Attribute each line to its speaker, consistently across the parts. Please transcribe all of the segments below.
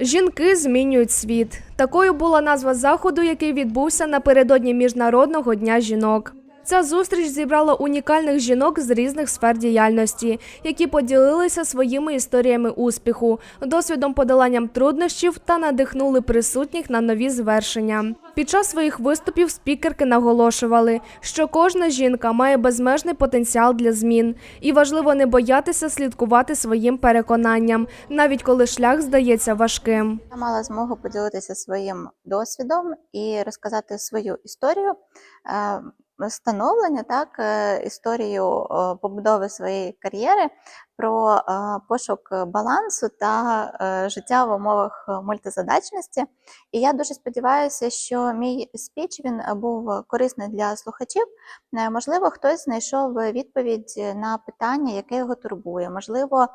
Speaker 1: Жінки змінюють світ. Такою була назва заходу, який відбувся напередодні Міжнародного дня жінок. Ця зустріч зібрала унікальних жінок з різних сфер діяльності, які поділилися своїми історіями успіху, досвідом подоланням труднощів та надихнули присутніх на нові звершення. Під час своїх виступів спікерки наголошували, що кожна жінка має безмежний потенціал для змін, і важливо не боятися слідкувати своїм переконанням, навіть коли шлях здається важким.
Speaker 2: Я мала змогу поділитися своїм досвідом і розказати свою історію е, становлення, так, е, історію е, побудови своєї кар'єри, про е, пошук балансу та е, життя в умовах мультизадачності. І я дуже сподіваюся, що мій спіч він був корисний для слухачів. Е, Можливо, хтось знайшов відповідь на питання, яке його турбує. Можливо,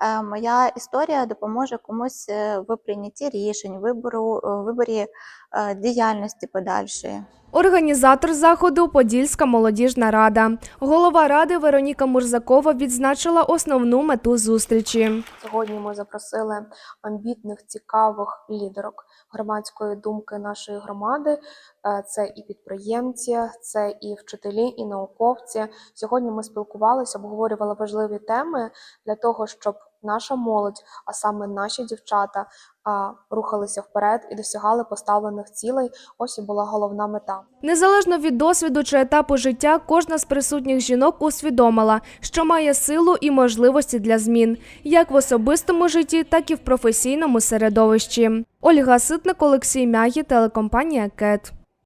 Speaker 2: е, моя історія допоможе комусь е, в прийнятті рішень, вибору, е, виборі е, діяльності подальшої.
Speaker 1: Організатор заходу Подільська молодіжна рада. Голова ради Вероніка Мурзакова відзначила основну мету зустрічі.
Speaker 3: Сьогодні ми запросили амбітних, цікавих лідерок громадської думки нашої громади. Е, Це і підприємці, це і вчителі, і науковці. Сьогодні ми спілкувалися, обговорювали важливі теми для того, щоб наша молодь, а саме наші дівчата, рухалися вперед і досягали поставлених цілей. Ось і була головна мета.
Speaker 1: Незалежно від досвіду чи етапу життя, кожна з присутніх жінок усвідомила, що має силу і можливості для змін, як в особистому житті, так і в професійному середовищі. Ольга Ситник, Олексій Мягі, телекомпанія КЕТ.